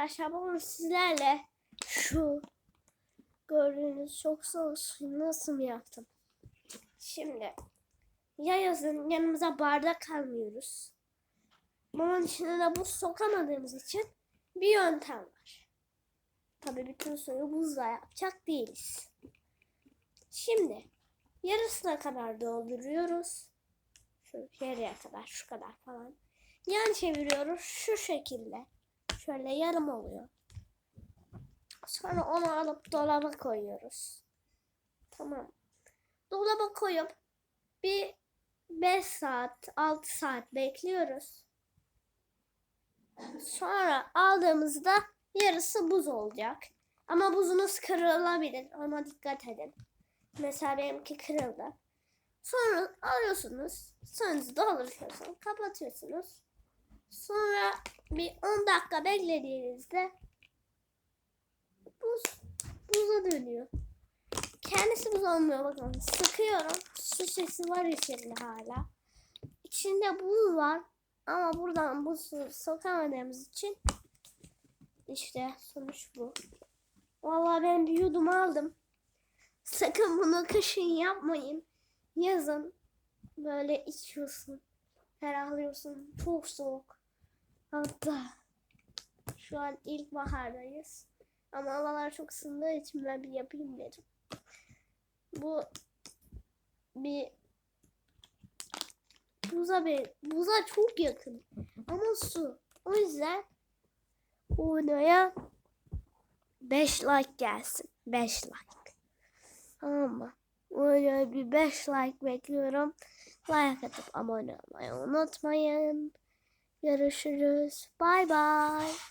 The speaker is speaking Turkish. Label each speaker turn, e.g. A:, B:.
A: arkadaşlar bugün sizlerle şu gördüğünüz çok soğuk suyu nasıl yaptım. Şimdi ya yazın yanımıza bardak almıyoruz. Bunun içine de buz sokamadığımız için bir yöntem var. Tabii bütün suyu buzla yapacak değiliz. Şimdi yarısına kadar dolduruyoruz. Şu yarıya kadar şu kadar falan. Yan çeviriyoruz şu şekilde. Şöyle yarım oluyor. Sonra onu alıp dolaba koyuyoruz. Tamam. Dolaba koyup bir 5 saat, 6 saat bekliyoruz. Sonra aldığımızda yarısı buz olacak. Ama buzunuz kırılabilir. Ona dikkat edin. Mesela benimki kırıldı. Sonra alıyorsunuz. Suyunuzu dolduruyorsunuz. Kapatıyorsunuz. Sonra bir 10 dakika beklediğinizde buz buza dönüyor. Kendisi buz olmuyor bakın. Sıkıyorum. Su sesi var içeride hala. İçinde buz var. Ama buradan buzu sokamadığımız için işte sonuç bu. Vallahi ben bir yudum aldım. Sakın bunu kışın yapmayın. Yazın böyle içiyorsun. Ferahlıyorsun. Çok soğuk. Hatta şu an ilkbahardayız. Ama havalar çok ısındığı için ben bir yapayım dedim. Bu bir buza bir buza çok yakın. Ama su. O yüzden bu videoya 5 like gelsin. 5 like. Tamam mı? Videoya bir 5 like bekliyorum. Like atıp abone olmayı unutmayın. Görüşürüz. Bye bye.